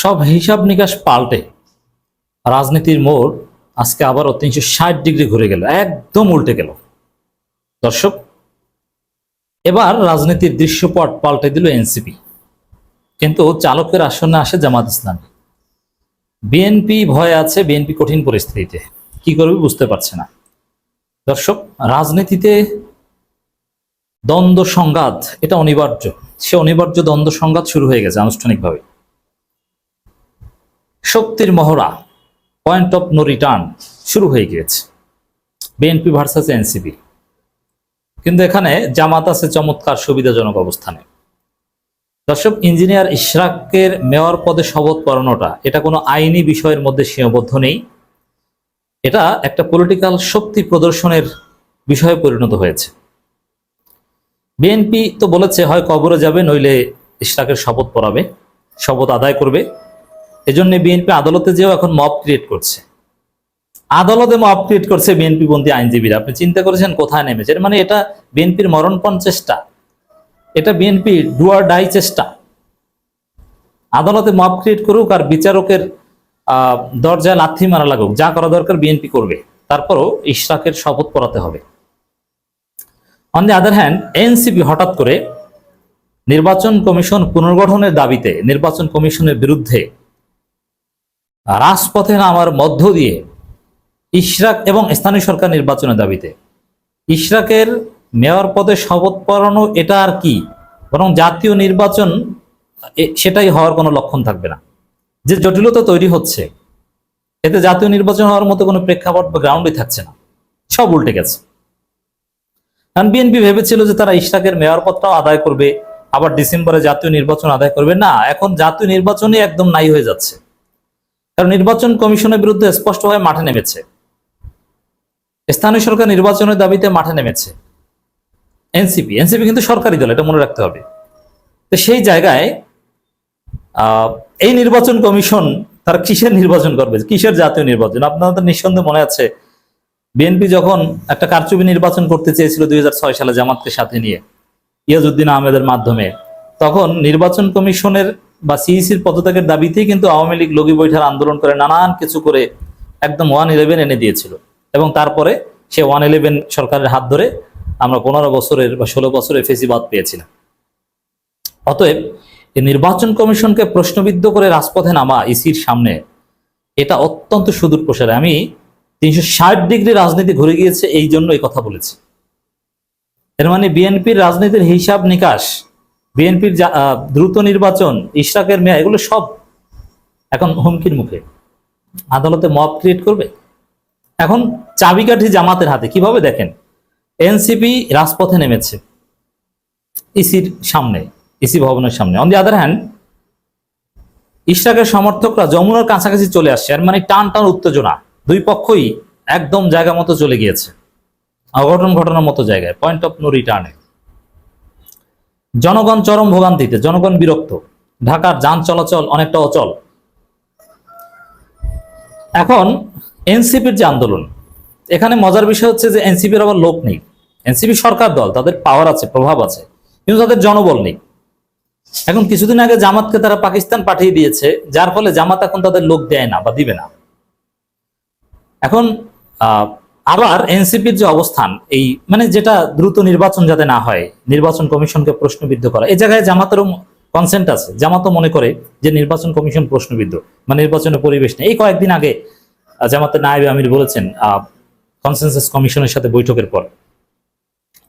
সব হিসাব নিকাশ পাল্টে। রাজনীতির মোড় আজকে আবারও তিনশো ষাট ডিগ্রি ঘুরে গেল, একদম উল্টে গেল। দর্শক, এবার রাজনীতির দৃশ্যপট পাল্টে দিল এনসিপি। কিন্তু চালকের আসনে আসে জামাত ইসলাম। বিএনপি ভয় আছে, বিএনপি কঠিন পরিস্থিতিতে। কি করবে বুঝতে পারছে না। দর্শক, রাজনীতিতে দ্বন্দ্ব সংঘাত, এটা অনিবার্য। সে অনিবার্য দ্বন্দ্ব সংঘাত শুরু হয়ে গেছে আনুষ্ঠানিকভাবে। শক্তির মহড়া পয়েন্ট অফ নো রিটার্ন শুরু হয়ে গিয়েছে। বিএনপি ভার্সাস এনসিপি কিন্তু এখানে জামাত আছে চমৎকার সুবিধাজনক অবস্থানে। দর্শক, ইঞ্জিনিয়ার ইশরাকের মেয়র পদে শপথ পড়ানোটা এটা কোনো আইনি বিষয়ের মধ্যে সীমাবদ্ধ নেই। এটা একটা পলিটিক্যাল শক্তি প্রদর্শনের বিষয়ে পরিণত হয়েছে। বিএনপি তো বলেছে, হয় কবরে যাবে, নইলে ইশরাকের শপথ পড়াবে শপথ আদায় করবে। এজন্য বিএনপি আদালতে যেও এখন মব ক্রিয়েট করছে। আদালতে মব ক্রিয়েট করছে বিএনপি বন্দী আইনজীবীরা। আপনি চিন্তা করেছেন কোথায় নেমেছে? মানে এটা বিএনপির মরণপণ চেষ্টা। এটা বিএনপি ডুয়ার ডাই চেষ্টা। আদালতে মব ক্রিয়েট করুক আর বিচারকের দরজায় লাথি মারা লাগুক, যা করা দরকার বিএনপি করবে। তারপরও ইশরাকের শপথ পড়াতে হবে। On the other hand NCP হঠাৎ করে নির্বাচন কমিশন পুনর্গঠনের দাবিতে, নির্বাচন কমিশনের বিরুদ্ধে রাজপথে নামার মধ্য দিয়ে ইশরাক এবং স্থানীয় সরকার নির্বাচনের দাবিতে। ইশরাকের মেয়র পদে শপথ পড়ানো এটা আর কি? বরং জাতীয় নির্বাচন সেটাই হওয়ার কোনো লক্ষণ থাকবে না। যে জটিলতা তৈরি হচ্ছে, এতে জাতীয় নির্বাচন হওয়ার মতো কোনো প্রেক্ষাপট বা গ্রাউন্ডই থাকছে না। সব উল্টে গেছে। কারণ বিএনপি ভেবেছিল যে তারা ইশরাকের মেয়র পদটাও আদায় করবে, আবার ডিসেম্বরে জাতীয় নির্বাচন আদায় করবে। না, এখন জাতীয় নির্বাচনই একদম নাই হয়ে যাচ্ছে। কারণ নির্বাচন কমিশনের বিরুদ্ধে স্পষ্টভাবে মাঠে নেমেছে। স্থানীয় সরকার নির্বাচনের দাবিতে মাঠে নেমেছে। এনসিপি এনসিপি কিন্তু সরকারি দল, এটা মনে রাখতে হবে। তো সেই জায়গায় এই নির্বাচন কমিশন তারা কিসের নির্বাচন করবে? কিসের জাতীয় নির্বাচন? আপনাদের নিঃসন্দেহে মনে আছে, বিএনপি যখন একটা কারচুপি নির্বাচন করতে চেয়েছিল দুই হাজার ছয় সালে জামাতকে সাথে নিয়ে, ইয়াজউদ্দিন আহমেদের মাধ্যমে, তখন নির্বাচন কমিশনের বা সিইসির পদত্যাগের দাবিতেই কিন্তু আওয়ামী লীগ লগি বৈঠার আন্দোলন করে নানান কিছু করে একদম ওয়ান ইলেভেন এনে দিয়েছিল। এবং তারপরে সে ওয়ান ইলেভেন সরকারের হাত ধরে আমরা পনেরো বছরের বা ষোলো বছরের ফেসিবাদ পেয়েছিলাম। অতএব নির্বাচন কমিশনকে প্রশ্নবিদ্ধ করে রাজপথে নামা ইসির সামনে এটা অত্যন্ত সুদূর প্রসারে। আমি তিনশো ষাট ডিগ্রি রাজনীতি ঘুরে গিয়েছে, এই জন্য এই কথা বলেছি। এর মানে বিএনপির রাজনীতির হিসাব নিকাশ বিএনপির দ্রুত নির্বাচন, ইশরাকের মেয়া, এগুলো সব এখন হুমকির মুখে। আদালতে মব ক্রিয়েট করবে? এখন চাবিকাঠি জামাতের হাতে, কীভাবে দেখেন? এনসিপি রাজপথে নেমেছে। ইসির সামনে, ইসি ভবনের সামনে। অন দি আদার হ্যান্ড ইশরাকের সমর্থকরা যমুনার কাছাকাছি চলে আসছে আর মানে টান টান উত্তেজনা। দুই পক্ষই একদম জায়গা মতো চলে গিয়েছে। অঘটন ঘটনার মতো জায়গায় পয়েন্ট অফ নো রিটার্নে জনগণ চরম ভোগান্তিতে, জনগণ বিরক্ত। ঢাকার যান চলাচল অনেকটা অচল। এখন এনসিপির যে আন্দোলন, এখানে মজার বিষয় হচ্ছে যে এনসিপির আবার লোক নেই। এনসিপি সরকার দল, তাদের পাওয়ার আছে, প্রভাব আছে, কিন্তু তাদের জনবল নেই। এখন কিছুদিন আগে জামাতকে তারা পাকিস্তান পাঠিয়ে দিয়েছে, যার ফলে জামাত এখন তাদের লোক দেয় না বা দিবে না। এখন আবার এনসিপির যে অবস্থান, এই মানে যেটা দ্রুত নির্বাচন যাতে না হয়, নির্বাচন কমিশনকে প্রশ্নবিদ্ধ করা, এই জায়গায় জামাতেরও কনসেন্ট আছে। জামাতও মনে করে যে নির্বাচন কমিশন প্রশ্নবিদ্ধ মানে নির্বাচনের পরিবেশ নেই। এই কয়েকদিন আগে জামাতের নায়েব আমির বলেছেন কনসেনসাস কমিশনের সাথে বৈঠকের পর।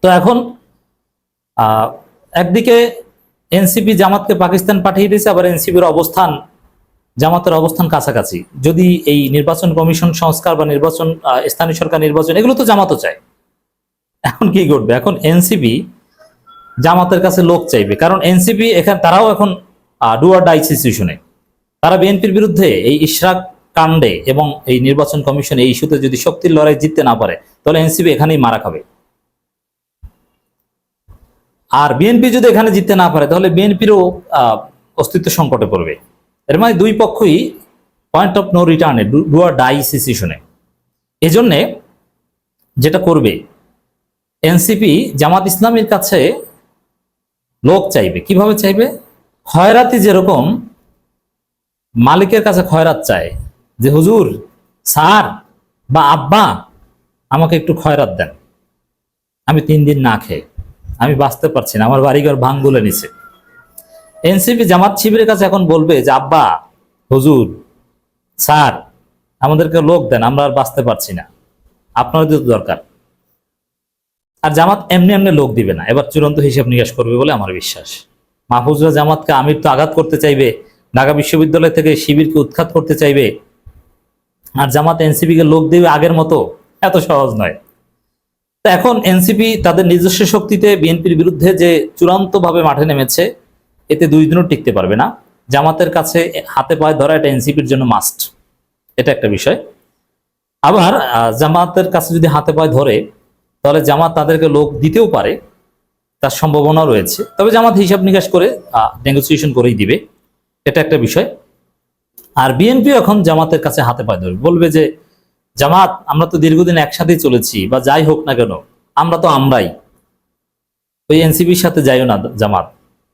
তো এখন একদিকে এনসিপি জামাতকে পাকিস্তান পাঠিয়ে দিয়েছে, আবার এনসিপির অবস্থান জামাতের অবস্থান কাছাকাছি। যদি এই নির্বাচন কমিশন সংস্কার বা নির্বাচন স্থানীয় সরকার নির্বাচন, এগুলো তো জামাতও চায়। এখন কি ঘটবে? এখন এনসিপি জামাতের কাছে লোক চাইবে। কারণ এনসিপি এখানে, তারাও এখন ডুয়ার ডাই সিচুয়েশনে তারা বিএনপির বিরুদ্ধে এই ইশরাক কাণ্ডে এবং এই নির্বাচন কমিশন এই ইস্যুতে যদি শক্তির লড়াই জিততে না পারে, তাহলে এনসিপি এখানেই মারা খাবে। আর বিএনপি যদি এখানে জিততে না পারে, তাহলে বিএনপিরও অস্তিত্ব সংকটে পড়বে। এর মানে দুই পক্ষই পয়েন্ট অফ নো রিটার্নে ডুয়ার ডাই সিচুয়েশনে এজন্যে যেটা করবে এনসিপি জামাত ইসলামের কাছে লোক চাইবে। কীভাবে চাইবে? খয়রাতি যেরকম মালিকের কাছে খয়রাত চায়, যে, হুজুর, স্যার বা আব্বা, আমাকে একটু খয়রাত দেন। আমি তিন দিন না খেয়ে, আমি বাঁচতে পারছি না, আমার বাড়িঘর ভাঙ্গুলে নিছে এনসিপি জামাত শিবিরের কাছে এখন বলবে যে, আব্বা, হুজুর, স্যার, আমাদেরকে লোক দেন, আমরা আর বাঁচতে পারছি না। আপনাদের দরকার। আর জামাত এমনি এমনি লোক দিবে না। এবার চূড়ান্ত হিসাব নিকাশ করবে বলে আমার বিশ্বাস। মাহফুজরা জামাতকে আমির তো আঘাত করতে চাইবে, ঢাকা বিশ্ববিদ্যালয় থেকে শিবিরকে উৎখাত করতে চাইবে। আর জামাত এনসিপি কে লোক দেবে আগের মতো, এত সহজ নয়। তো এখন এনসিপি তাদের নিজস্ব শক্তিতে বিএনপির বিরুদ্ধে যে চূড়ান্তভাবে মাঠে নেমেছে এতে দুই দিনও টিকতে পারবে না। জামাতের কাছে হাতে পায়ে ধরা এটা এনসিপির জন্য মাস্ট এটা একটা বিষয়। আবার জামাতের কাছে যদি হাতে পায়ে ধরে, তাহলে জামাত তাদেরকে লোক দিতেও পারে, তার সম্ভাবনা রয়েছে। তবে জামাত হিসাব নিকাশ করে নেগোসিয়েশন করেই দিবে। এটা একটা বিষয়। আর বিএনপি এখন জামাতের কাছে হাতে পায়ে ধরবে। বলবে যে, জামাত, আমরা তো দীর্ঘদিন একসাথেই চলেছি, বা যাই হোক না কেন, আমরা তো আমরাই। ওই এনসিপির সাথে যাইও না জামাত।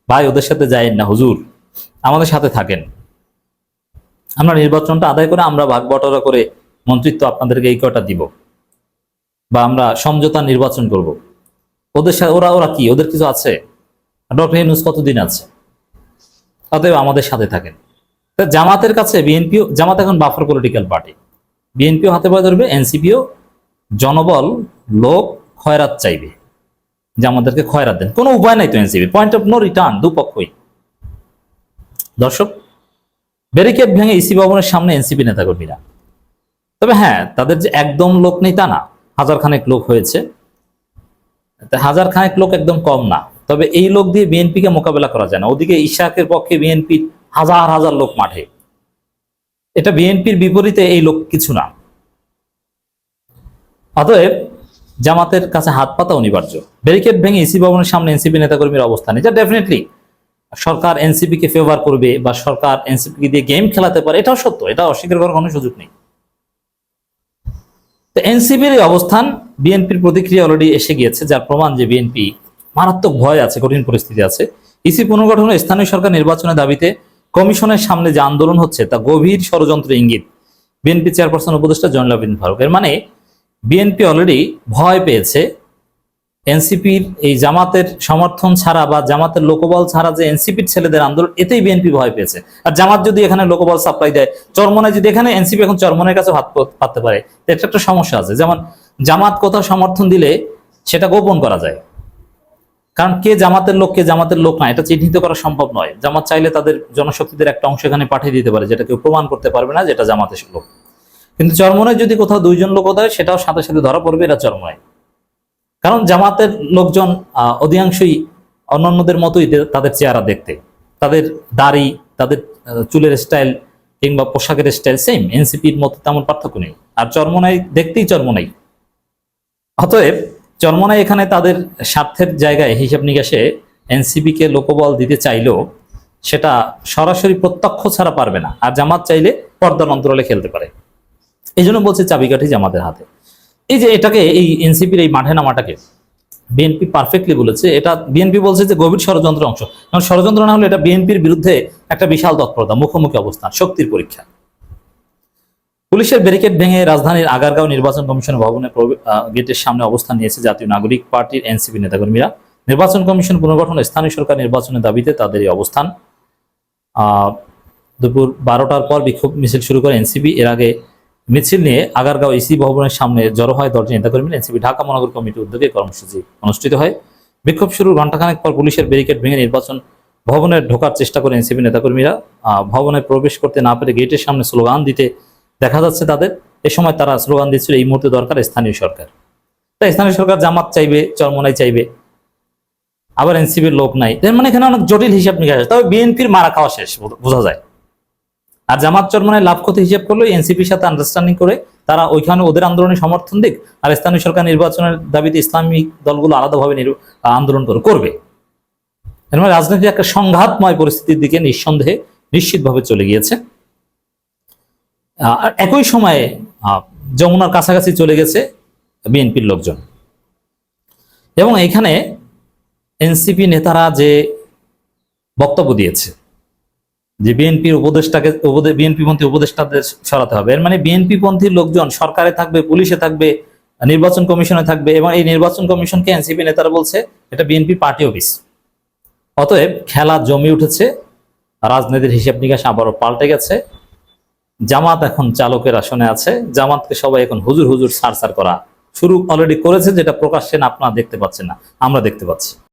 ভাই, ওদের সাথে যাইন না, হুজুর। আমাদের সাথে থাকেন। আমরা নির্বাচনটা আদায় করে আমরা ভাগ বটরা করে মন্ত্রিত্ব আপনাদেরকে এই কটা দিব। বা আমরা সমঝোতা নির্বাচন করব। ওদের সাথে ওরা ওরা কি? ওদের কিছু আছে? ডক্টর ইউনুস কতদিন আছে? অতএব আমাদের সাথে থাকেন। তা জামাতের কাছে বিএনপিও, জামাত এখন বাফার পলিটিক্যাল পার্টি। বিএনপিও হাতে পায়ে ধরবে, এনসিপিও। জনবল, লোক, খয়রাত চাইবে। যে আমাদেরকে খয়রাত দেন। কোনো উপায় নাই তো NCP. Point of no return দুপক্ষই। দর্শক ব্যারিকেড ভেঙে ইসি ভবনের সামনে এনসিপি নেতাকর্মীরা। তবে হ্যাঁ তাদের যে একদম লোক নেই তা না। হাজার খানেক লোক হয়েছে। হাজার খানেক লোক একদম কম না। তবে এই লোক দিয়ে বিএনপিকে মোকাবেলা করা যায় না। ওদিকে ইশাকের পক্ষে বিএনপির হাজার হাজার লোক মাঠে। এটা বিএনপির বিপরীতে এই লোক কিছু না। অতএব জামাতের কাছে হাত পাতা অনিবার্য। ব্যারিকেড ভেঙে ইসি ভবনের সামনে এনসিপি নেতাকর্মীর অবস্থান, এটা ডেফিনেটলি সরকার এনসিপি কে ফেভার করবে বা সরকার এনসিপি কে দিয়ে গেম খেলাতে পারে, এটাও সত্য, এটা অস্বীকার করার কোনো সুযোগ নেই। তো এনসিপির এই অবস্থান, বিএনপির প্রতিক্রিয়া অলরেডি এসে গিয়েছে, যার প্রমাণ যে বিএনপি মারাত্মক ভয় আছে, কঠিন পরিস্থিতি আছে। ইসি পুনর্গঠন ও স্থানীয় সরকার নির্বাচনের দাবিতে কমিশনের সামনে যে আন্দোলন হচ্ছে, তা গভীর ষড়যন্ত্র ইঙ্গিত। বিএনপি চেয়ারপারসন উপদেষ্টা জয়নুল আবেদিন ফারুক। এর মানে বিএনপি অলরেডি ভয় পেয়েছে। এনসিপির এই জামাতের সমর্থন ছাড়া বা জামাতের লোকবল ছাড়া যে এনসিপির ছেলেদের আন্দোলন, এতেই বিএনপি ভয় পেয়েছে। আর জামাত যদি এখানে লোকবল সাপ্লাই দেয়, চরমনায় যদি এখানে এনসিপি এখন চরমনের কাছে হাত পা- পাততে পারে এটা একটা সমস্যা আছে। যেমন জামাত কোথাও সমর্থন দিলে সেটা গোপন করা যায়। কারণ কে জামাতের লোক, কে জামাতের লোক না, এটা চিহ্নিত করা সম্ভব নয়। জামাত চাইলে তাদের জনশক্তিদের একটা অংশ এখানে পাঠিয়ে দিতে পারে যেটা কেউ প্রমাণ করতে পারবে না যেটা জামাতের লোক। কিন্তু চরমনায় যদি কোথাও দুইজন লোক দেয় সেটাও সাথে সাথে ধরা পড়বে, এটা চরমনায়। কারণ জামাতের লোকজন অধিকাংশই অন্যান্যদের মতোই তাদের চেহারা দেখতে। তাদের দাড়ি, তাদের চুলের স্টাইল কিংবা পোশাকের স্টাইল সেম এনসিপির মতো তেমন পার্থক্য নেই। আর চরমনাই দেখতেই চরমনাই। অতএব চরমনাই এখানে তাদের স্বার্থের জায়গায় হিসাব নিকাশে এনসিপি কে লোকবল দিতে চাইলেও সেটা সরাসরি প্রত্যক্ষ ছাড়া পারবে না। আর জামাত চাইলে পর্দার অন্তরালে খেলতে পারে। এই জন্য বলছে চাবিকাঠি জামাতের হাতে। এই যে এটাকে এই এনসিপির এই মাঠে নামাটাকে বিএনপি পারফেক্টলি বলেছে এটা বিএনপি বলছে যে গভীর ষড়যন্ত্র অংশ। কারণ ষড়যন্ত্র না হলে এটা বিএনপির বিরুদ্ধে একটা বিশাল তৎপরতা মুখোমুখি অবস্থান শক্তির পরীক্ষা। পুলিশের ব্যারিকেড ভেঙে রাজধানীর আগারগাঁও নির্বাচন কমিশন আহ, গেটের সামনে অবস্থান নিয়েছে জাতীয় নাগরিক পার্টির এনসিপি নেতাকর্মীরা। নির্বাচন কমিশন পুনর্গঠন স্থানীয় সরকার নির্বাচনের দাবিতে তাদের এই অবস্থান। দুপুর বারোটার পর বিক্ষোভ মিছিল শুরু করে এনসিপি। এর আগে মিছিল নিয়ে আগারগাঁও ইসি ভবনের সামনে জড়ো হয় দশজন নেতাকর্মী এনসিপি ঢাকা মহানগর কমিটির উদ্যোগে কর্মসূচি অনুষ্ঠিত হয়। বিক্ষোভ শুরুর ঘণ্টাখানেক পর পুলিশের ব্যারিকেড ভেঙে নির্বাচন ভবনে ঢোকার চেষ্টা করে এনসিপি নেতাকর্মীরা। ভবনে প্রবেশ করতে না পেরে গেটের সামনে স্লোগান দিতে দেখা যাচ্ছে তাদের। এ সময় তারা স্লোগান দিচ্ছিল, এই মুহূর্তে দরকার স্থানীয় সরকার। তাই স্থানীয় সরকার জামাত চাইবে, চরমনাই চাইবে। আবার এনসিপির লোক নাই। মানে এখানে অনেক জটিল হিসাব আছে। তবে বিএনপির মারা খাওয়া শেষ বোঝা যায়। আর জামাত চরমনায় লাভ ক্ষতি হিসাব করলে এনসিপির সাথে আন্ডারস্ট্যান্ডিং করে তারা ওইখানে ওদের আন্দোলনে সমর্থন দিক আর স্থানীয় সরকার নির্বাচনের দাবিতে ইসলামিক দলগুলো আলাদাভাবে আন্দোলন করে করবে। মানে রাজনীতি একটা সংঘাতময় পরিস্থিতির দিকে নিঃসন্দেহে নিশ্চিতভাবে চলে গিয়েছে। আর একই সময়ে যমুনার কাছাকাছি চলে গেছে বিএনপির লোকজন। এবং এখানে এনসিপি নেতারা যে বক্তব্য দিয়েছে যে বিএনপির উপদেষ্টাকে বিএনপি পন্থী উপদেষ্টাদের সরাতে হবে। এর মানে বিএনপি পন্থী লোকজন সরকারে থাকবে, পুলিশে থাকবে, নির্বাচন কমিশনে থাকবে এবং এই নির্বাচন কমিশনকে এনসিপি নেতারা বলছে এটা বিএনপি পার্টি অফিস। অতএব খেলা জমে উঠেছে, রাজনীতির হিসাব নিকাশ আবারও পাল্টে গেছে। জামাত এখন চালকের আসনে আছে, জামাতকে সবাই এখন হুজুর হুজুর সার সার করা শুরু অলরেডি করেছে, যেটা প্রকাশ্যে আপনারা দেখতে পাচ্ছেন না, আমরা দেখতে পাচ্ছি।